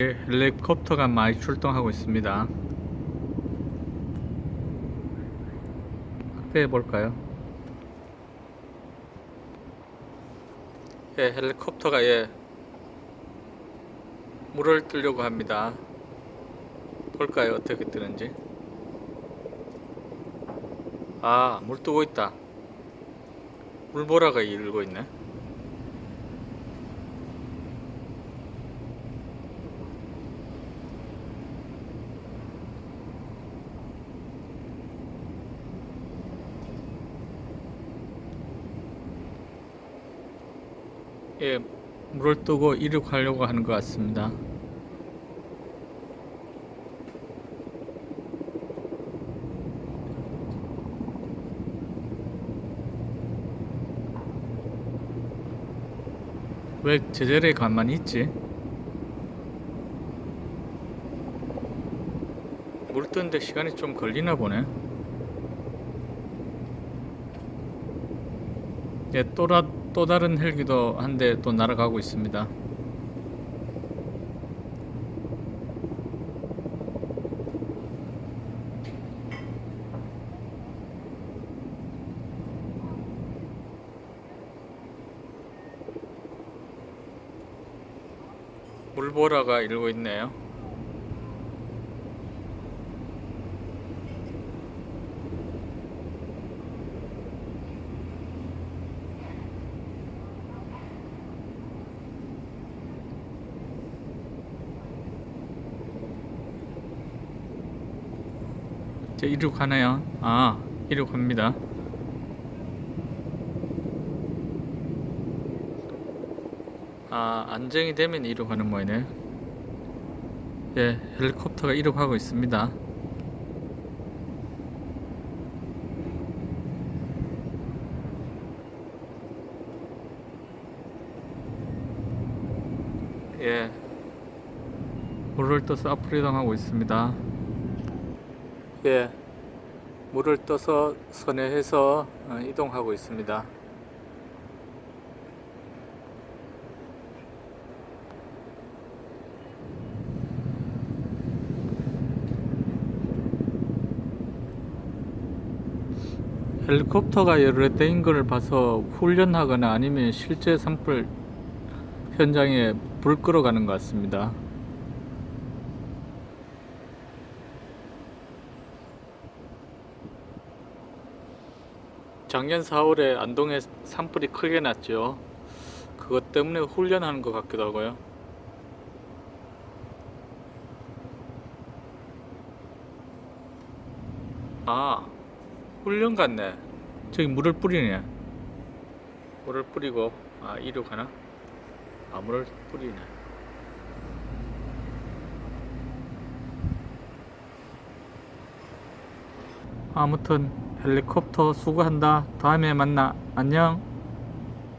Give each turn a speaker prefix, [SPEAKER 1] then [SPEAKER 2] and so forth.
[SPEAKER 1] 헬리콥터가 많이 출동하고 있습니다. 확대해 볼까요? 예, 헬리콥터가 예 물을 뜨려고 합니다. 볼까요? 어떻게 뜨는지. 아, 물 뜨고 있다. 물보라가 일고 있네. 예, 물을 뜨고 이륙하려고 하는 것 같습니다. 왜 제자리에 가만히 있지? 물 뜨는데 시간이 좀 걸리나 보네. 예, 또라, 또 다른 헬기도 한 대 또 날아가고 있습니다. 물보라가 일고 있네요. 이제 이륙하나요? 아, 이륙합니다. 아, 안정이 되면 이륙하는 모양이네. 예, 헬리콥터가 이륙하고 있습니다. 예, 물을 떠서 앞으로 이동하고 있습니다. 예, 물을 떠서 선회해서 어, 이동하고 있습니다. 헬리콥터가 여러 대인 걸 봐서 훈련하거나 아니면 실제 산불 현장에 불 끌어가는 것 같습니다. 작년 4월에 안동에 산불이 크게 났죠. 그것 때문에 훈련하는 것 같기도 하고요. 아, 훈련 같네. 저기 물을 뿌리네. 물을 뿌리고, 아, 이륙하나? 아, 물을 뿌리네. 아무튼 헬리콥터 수고한다. 다음에 만나. 안녕.